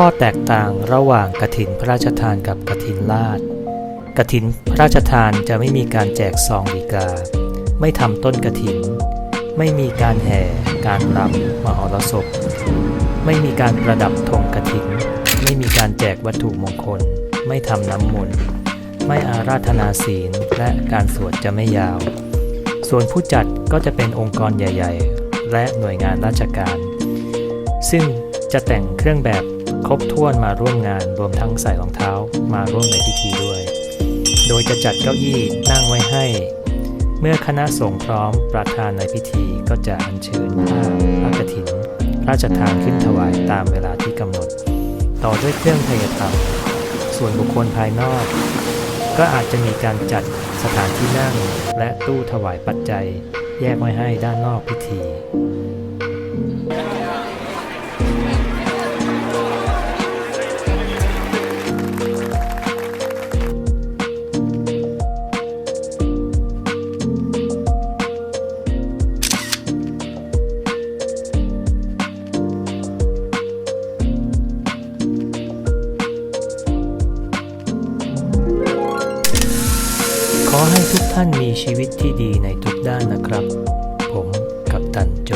ข้อแตกต่างระหว่างกฐินพระราชทานกับกฐินลาดกฐินพระราชทานจะไม่มีการแจกซองดีกา ไม่ทำต้นกฐิน ไม่มีการแห่ การรำมหรสพ ไม่มีการประดับธงกฐิน ไม่มีการแจกวัตถุมงคล ไม่ทำน้ำมนต์ไม่อาราธนาศีลและการสวดจะไม่ยาว ส่วนผู้จัดก็จะเป็นองค์กรใหญ่ ๆ และหน่วยงานราชการ ซึ่งจะแต่งเครื่องแบบ ครบถ้วนมาร่วมงานรวมทั้งใส่รองเท้ามาร่วมในพิธีด้วย โดยจะจัดเก้าอี้นั่งไว้ให้ เมื่อคณะสงฆ์พร้อมประธานในพิธีก็จะอัญเชิญผ้าพระกฐินราชทานขึ้นถวายตามเวลาที่กำหนด ต่อด้วยเครื่องไทยธรรมส่วนบุคคลภายนอก ก็อาจจะมีการจัดสถานที่นั่งและตู้ถวายปัจจัย แยกไว้ให้ด้านนอกพิธี ขอให้ทุกท่านมีชีวิตที่ดีในทุกด้านนะครับ ผมกับตันโจ